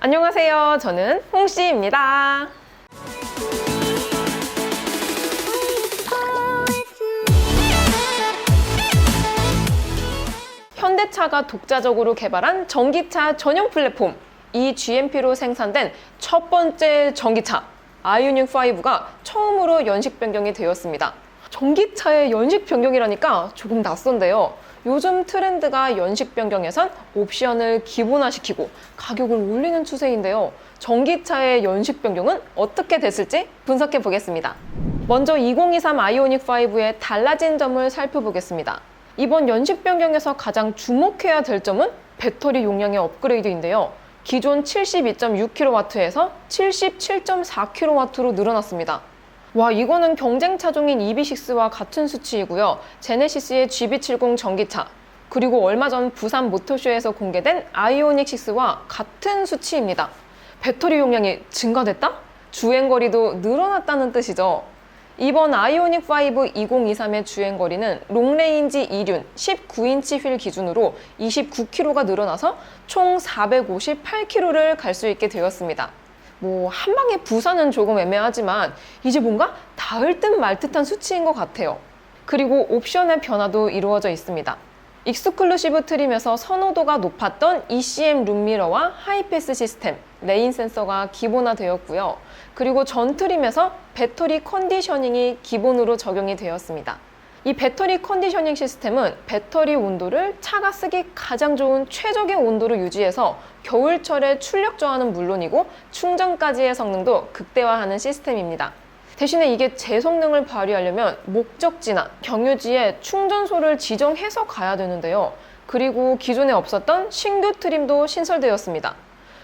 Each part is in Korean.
안녕하세요. 저는 홍씨입니다. 현대차가 독자적으로 개발한 전기차 전용 플랫폼 이 GMP로 생산된 첫 번째 전기차 아이오닉 5가 처음으로 연식 변경이 되었습니다. 전기차의 연식 변경이라니까 조금 낯선데요. 요즘 트렌드가 연식 변경에선 옵션을 기본화시키고 가격을 올리는 추세인데요. 전기차의 연식 변경은 어떻게 됐을지 분석해 보겠습니다. 먼저 2023 아이오닉 5의 달라진 점을 살펴보겠습니다. 이번 연식 변경에서 가장 주목해야 될 점은 배터리 용량의 업그레이드인데요. 기존 72.6kW에서 77.4kW로 늘어났습니다. 와, 이거는 경쟁 차종인 EV6와 같은 수치이고요. 제네시스의 GB70 전기차, 그리고 얼마 전 부산 모터쇼에서 공개된 아이오닉 6와 같은 수치입니다. 배터리 용량이 증가됐다? 주행거리도 늘어났다는 뜻이죠. 이번 아이오닉 5 2023의 주행거리는 롱레인지 2륜 19인치 휠 기준으로 29km가 늘어나서 총 458km를 갈 수 있게 되었습니다. 뭐, 한 방에 부산은 조금 애매하지만 이제 뭔가 닿을 듯 말 듯한 수치인 것 같아요. 그리고 옵션의 변화도 이루어져 있습니다. 익스클루시브 트림에서 선호도가 높았던 ECM 룸미러와 하이패스 시스템, 레인 센서가 기본화되었고요. 그리고 전 트림에서 배터리 컨디셔닝이 기본으로 적용이 되었습니다. 이 배터리 컨디셔닝 시스템은 배터리 온도를 차가 쓰기 가장 좋은 최적의 온도로 유지해서 겨울철에 출력 저하는 물론이고 충전까지의 성능도 극대화하는 시스템입니다. 대신에 이게 제 성능을 발휘하려면 목적지나 경유지에 충전소를 지정해서 가야 되는데요. 그리고 기존에 없었던 신규 트림도 신설되었습니다.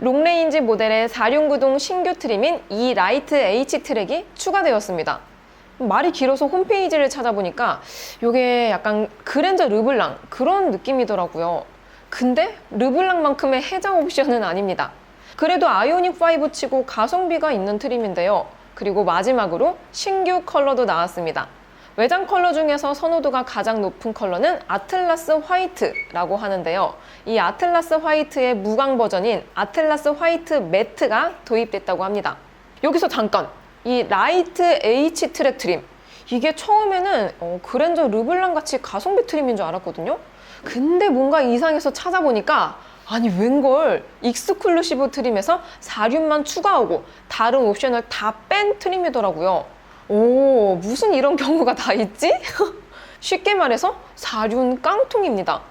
롱레인지 모델의 4륜구동 신규 트림인 이 라이트 H 트랙이 추가되었습니다. 말이 길어서 홈페이지를 찾아보니까 이게 약간 그랜저 르블랑 그런 느낌이더라고요. 근데 르블랑만큼의 해자 옵션은 아닙니다. 그래도 아이오닉 5 치고 가성비가 있는 트림인데요. 그리고 마지막으로 신규 컬러도 나왔습니다. 외장 컬러 중에서 선호도가 가장 높은 컬러는 아틀라스 화이트라고 하는데요. 이 아틀라스 화이트의 무광 버전인 아틀라스 화이트 매트가 도입됐다고 합니다. 여기서 잠깐! 이 라이트 H 트랙 트림. 이게 처음에는 어, 그랜저 르블랑 같이 가성비 트림인 줄 알았거든요. 근데 뭔가 이상해서 찾아보니까 아니 웬걸 익스클루시브 트림에서 4륜만 추가하고 다른 옵션을 다 뺀 트림이더라고요. 오 무슨 이런 경우가 다 있지? 쉽게 말해서 4륜 깡통입니다.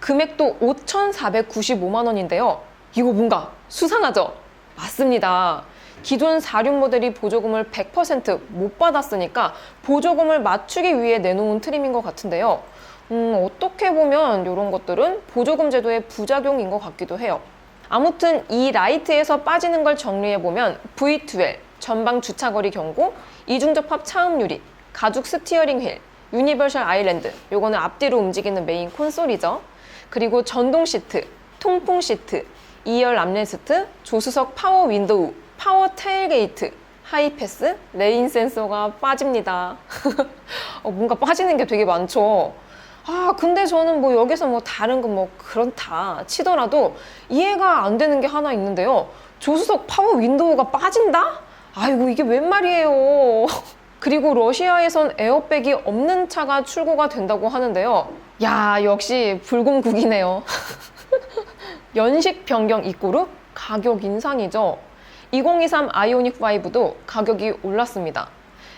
금액도 5,495만 원인데요. 이거 뭔가 수상하죠? 맞습니다. 기존 4륜 모델이 보조금을 100%못 받았으니까 보조금을 맞추기 위해 내놓은 트림인 것 같은데요. 음, 어떻게 보면 이런 것들은 보조금 제도의 부작용인 것 같기도 해요. 아무튼 이 라이트에서 빠지는 걸 정리해보면 V12, 전방 주차거리 경고, 이중접합 차음 유리, 가죽 스티어링 휠, 유니버셜 아일랜드, 요거는 앞뒤로 움직이는 메인 콘솔이죠. 그리고 전동 시트, 통풍 시트, 2열 암레스트, 조수석 파워 윈도우, 파워 테일게이트, 하이패스, 레인 센서가 빠집니다. 어, 뭔가 빠지는 게 되게 많죠. 아, 근데 저는 뭐 여기서 뭐 다른 거뭐 그렇다 치더라도 이해가 안 되는 게 하나 있는데요. 조수석 파워 윈도우가 빠진다? 아이고, 이게 웬 말이에요. 그리고 러시아에선 에어백이 없는 차가 출고가 된다고 하는데요. 야, 역시 불공국이네요. 연식 변경 이꼬르 가격 인상이죠. 2023 아이오닉 5도 가격이 올랐습니다.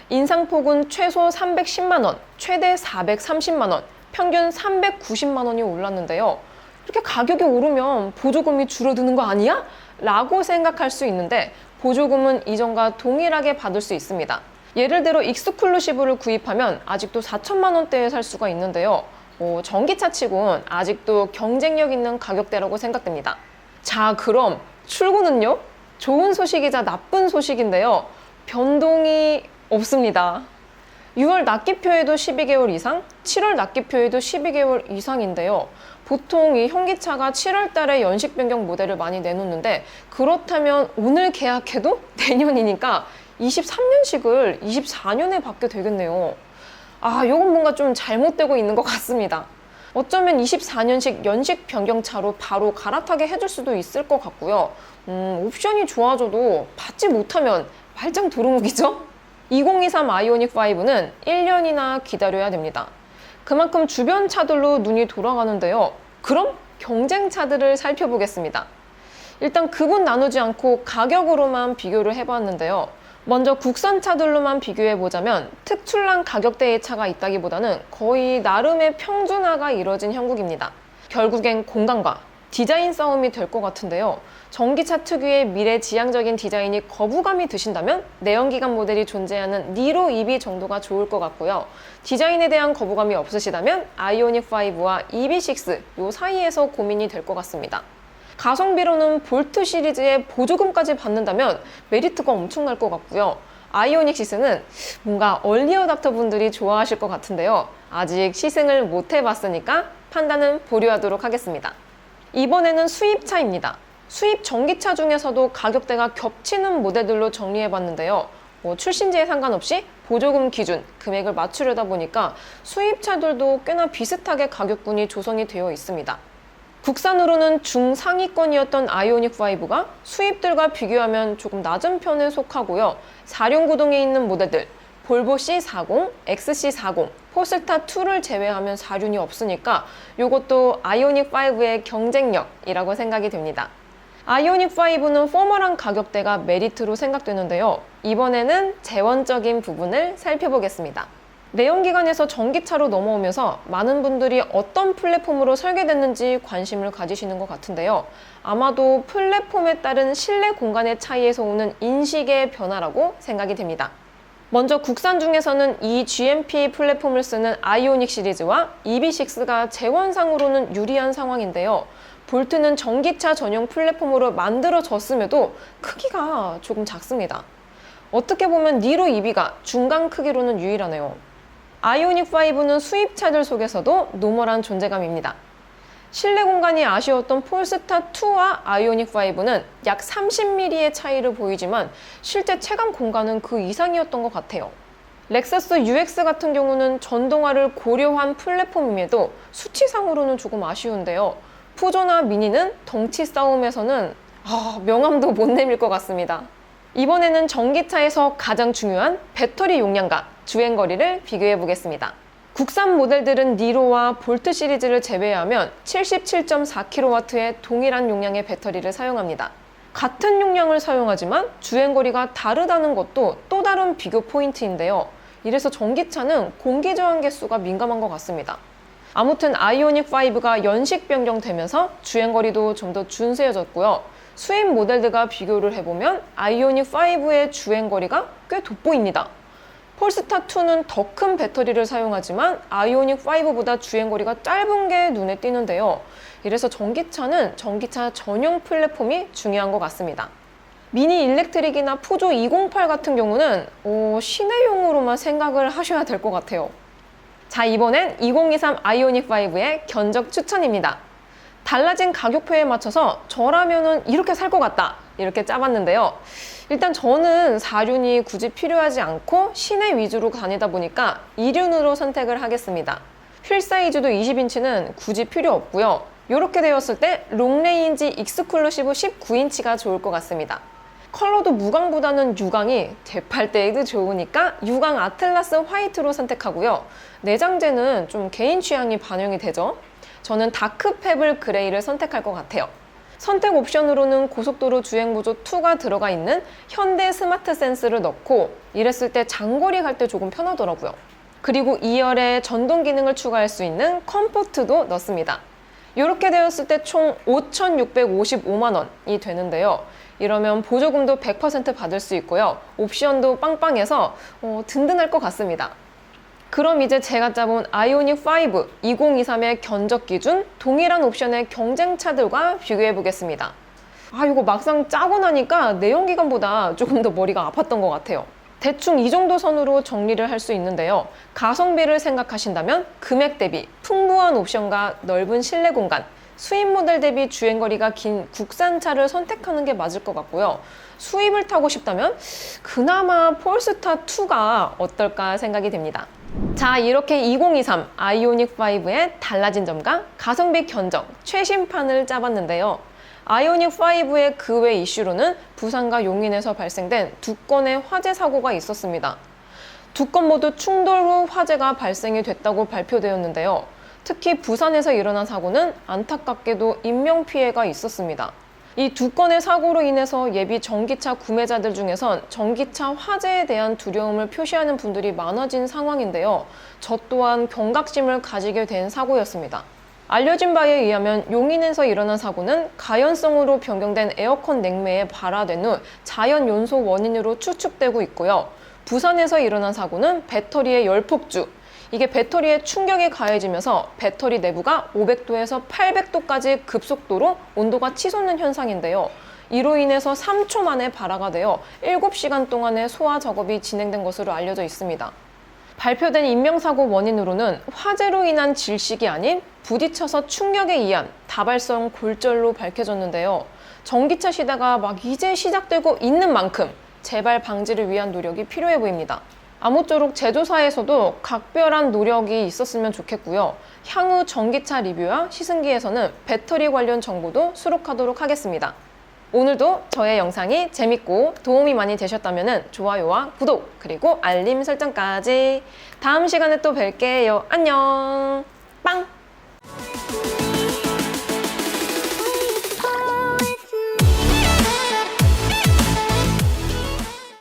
인상폭은 최소 310만 원, 최대 430만 원, 평균 390만 원이 올랐는데요. 이렇게 가격이 오르면 보조금이 줄어드는 거 아니야? 라고 생각할 수 있는데 보조금은 이전과 동일하게 받을 수 있습니다. 예를 들어 익스클루시브를 구입하면 아직도 4천만 원대에 살 수가 있는데요. 어, 전기차 치곤 아직도 경쟁력 있는 가격대라고 생각됩니다. 자, 그럼 출고는요? 좋은 소식이자 나쁜 소식인데요. 변동이 없습니다. 6월 납기표에도 12개월 이상, 7월 납기표에도 12개월 이상인데요. 보통 이 현기차가 7월 달에 연식 변경 모델을 많이 내놓는데 그렇다면 오늘 계약해도 내년이니까 23년식을 24년에 받게 되겠네요. 아, 이건 뭔가 좀 잘못되고 있는 것 같습니다. 어쩌면 24년식 연식 변경차로 바로 갈아타게 해줄 수도 있을 것 같고요. 음, 옵션이 좋아져도 받지 못하면 말짱 도루묵이죠? 2023 아이오닉 5는 1년이나 기다려야 됩니다. 그만큼 주변 차들로 눈이 돌아가는데요. 그럼 경쟁 차들을 살펴보겠습니다. 일단 급은 나누지 않고 가격으로만 비교를 해봤는데요. 먼저 국산 차들로만 비교해보자면 특출난 가격대의 차가 있다기보다는 거의 나름의 평준화가 이뤄진 형국입니다. 결국엔 공간과 디자인 싸움이 될 것 같은데요. 전기차 특유의 미래지향적인 디자인이 거부감이 드신다면 내연기관 모델이 존재하는 니로 EV 정도가 좋을 것 같고요. 디자인에 대한 거부감이 없으시다면 아이오닉 5와 EV6 요 사이에서 고민이 될 것 같습니다. 가성비로는 볼트 시리즈의 보조금까지 받는다면 메리트가 엄청날 것 같고요. 아이오닉 6는 뭔가 얼리어답터 분들이 좋아하실 것 같은데요. 아직 시승을 못 해봤으니까 판단은 보류하도록 하겠습니다. 이번에는 수입차입니다. 수입 전기차 중에서도 가격대가 겹치는 모델들로 정리해봤는데요. 뭐 출신지에 상관없이 보조금 기준 금액을 맞추려다 보니까 수입차들도 꽤나 비슷하게 가격군이 조성이 되어 있습니다. 국산으로는 중상위권이었던 아이오닉 5가 수입들과 비교하면 조금 낮은 편에 속하고요. 4륜 구동에 있는 모델들 볼보 C40, XC40, 포스타 2를 제외하면 4륜이 없으니까 이것도 아이오닉 5의 경쟁력이라고 생각이 됩니다. 아이오닉 5는 포멀한 가격대가 메리트로 생각되는데요. 이번에는 재원적인 부분을 살펴보겠습니다. 내연기관에서 전기차로 넘어오면서 많은 분들이 어떤 플랫폼으로 설계됐는지 관심을 가지시는 것 같은데요. 아마도 플랫폼에 따른 실내 공간의 차이에서 오는 인식의 변화라고 생각이 됩니다. 먼저 국산 중에서는 이 GMP 플랫폼을 쓰는 아이오닉 시리즈와 EB6가 재원상으로는 유리한 상황인데요. 볼트는 전기차 전용 플랫폼으로 만들어졌음에도 크기가 조금 작습니다. 어떻게 보면 니로 EB가 중간 크기로는 유일하네요. 아이오닉 5는 수입차들 속에서도 노멀한 존재감입니다. 실내 공간이 아쉬웠던 폴스타 2와 아이오닉 5는 약 30mm의 차이를 보이지만 실제 체감 공간은 그 이상이었던 것 같아요. 렉서스 UX 같은 경우는 전동화를 고려한 플랫폼임에도 수치상으로는 조금 아쉬운데요. 푸조나 미니는 덩치 싸움에서는 아, 명함도 못 내밀 것 같습니다. 이번에는 전기차에서 가장 중요한 배터리 용량과 주행거리를 비교해 보겠습니다. 국산 모델들은 니로와 볼트 시리즈를 제외하면 77.4kW의 동일한 용량의 배터리를 사용합니다. 같은 용량을 사용하지만 주행거리가 다르다는 것도 또 다른 비교 포인트인데요. 이래서 전기차는 공기 저항 개수가 민감한 것 같습니다. 아무튼 아이오닉 5가 연식 변경되면서 주행거리도 좀 더 준수해졌고요. 수입 모델들과 비교를 해보면 아이오닉 5의 주행거리가 꽤 돋보입니다. 폴스타 2는 더 큰 배터리를 사용하지만 아이오닉 5보다 주행거리가 짧은 게 눈에 띄는데요. 이래서 전기차는 전기차 전용 플랫폼이 중요한 것 같습니다. 미니 일렉트릭이나 푸조 208 같은 경우는 어, 시내용으로만 생각을 하셔야 될 것 같아요. 자, 이번엔 2023 아이오닉 5의 견적 추천입니다. 달라진 가격표에 맞춰서 저라면은 이렇게 살 것 같다. 이렇게 짜봤는데요. 일단 저는 4륜이 굳이 필요하지 않고 시내 위주로 다니다 보니까 2륜으로 선택을 하겠습니다. 휠 사이즈도 20인치는 굳이 필요 없고요. 이렇게 되었을 때 롱레인지 익스클루시브 19인치가 좋을 것 같습니다. 컬러도 무광보다는 유광이 되팔 때에도 좋으니까 유광 아틀라스 화이트로 선택하고요. 내장재는 좀 개인 취향이 반영이 되죠. 저는 다크 페블 그레이를 선택할 것 같아요. 선택 옵션으로는 고속도로 주행 보조 2가 들어가 있는 현대 스마트 센스를 넣고 이랬을 때 장거리 갈 때 조금 편하더라고요. 그리고 2열에 전동 기능을 추가할 수 있는 컴포트도 넣습니다. 이렇게 되었을 때 총 5,655만 원이 되는데요. 이러면 보조금도 100% 받을 수 있고요. 옵션도 빵빵해서 어, 든든할 것 같습니다. 그럼 이제 제가 짜본 아이오닉 5 2023의 견적 기준 동일한 옵션의 경쟁차들과 비교해 보겠습니다. 아, 이거 막상 짜고 나니까 내연기관보다 조금 더 머리가 아팠던 것 같아요. 대충 이 정도 선으로 정리를 할 수 있는데요. 가성비를 생각하신다면 금액 대비 풍부한 옵션과 넓은 실내 공간, 수입 모델 대비 주행거리가 긴 국산차를 선택하는 게 맞을 것 같고요. 수입을 타고 싶다면 그나마 폴스타 2가 어떨까 생각이 됩니다. 자, 이렇게 2023 아이오닉 5의 달라진 점과 가성비 견적 최신판을 짜봤는데요. 아이오닉5의 그 외 이슈로는 부산과 용인에서 발생된 두 건의 화재 사고가 있었습니다. 두 건 모두 충돌 후 화재가 발생이 됐다고 발표되었는데요. 특히 부산에서 일어난 사고는 안타깝게도 인명피해가 있었습니다. 이 두 건의 사고로 인해서 예비 전기차 구매자들 중에선 전기차 화재에 대한 두려움을 표시하는 분들이 많아진 상황인데요. 저 또한 경각심을 가지게 된 사고였습니다. 알려진 바에 의하면 용인에서 일어난 사고는 가연성으로 변경된 에어컨 냉매에 발화된 후 자연 연소 원인으로 추측되고 있고요. 부산에서 일어난 사고는 배터리의 열폭주, 이게 배터리에 충격이 가해지면서 배터리 내부가 500도에서 800도까지 급속도로 온도가 치솟는 현상인데요. 이로 인해서 3초 만에 발화가 되어 7시간 동안의 소화 작업이 진행된 것으로 알려져 있습니다. 발표된 인명사고 원인으로는 화재로 인한 질식이 아닌 부딪혀서 충격에 의한 다발성 골절로 밝혀졌는데요. 전기차 시대가 막 이제 시작되고 있는 만큼 재발 방지를 위한 노력이 필요해 보입니다. 아무쪼록 제조사에서도 각별한 노력이 있었으면 좋겠고요. 향후 전기차 리뷰와 시승기에서는 배터리 관련 정보도 수록하도록 하겠습니다. 오늘도 저의 영상이 재밌고 도움이 많이 되셨다면 좋아요와 구독 그리고 알림 설정까지 다음 시간에 또 뵐게요. 안녕 빵!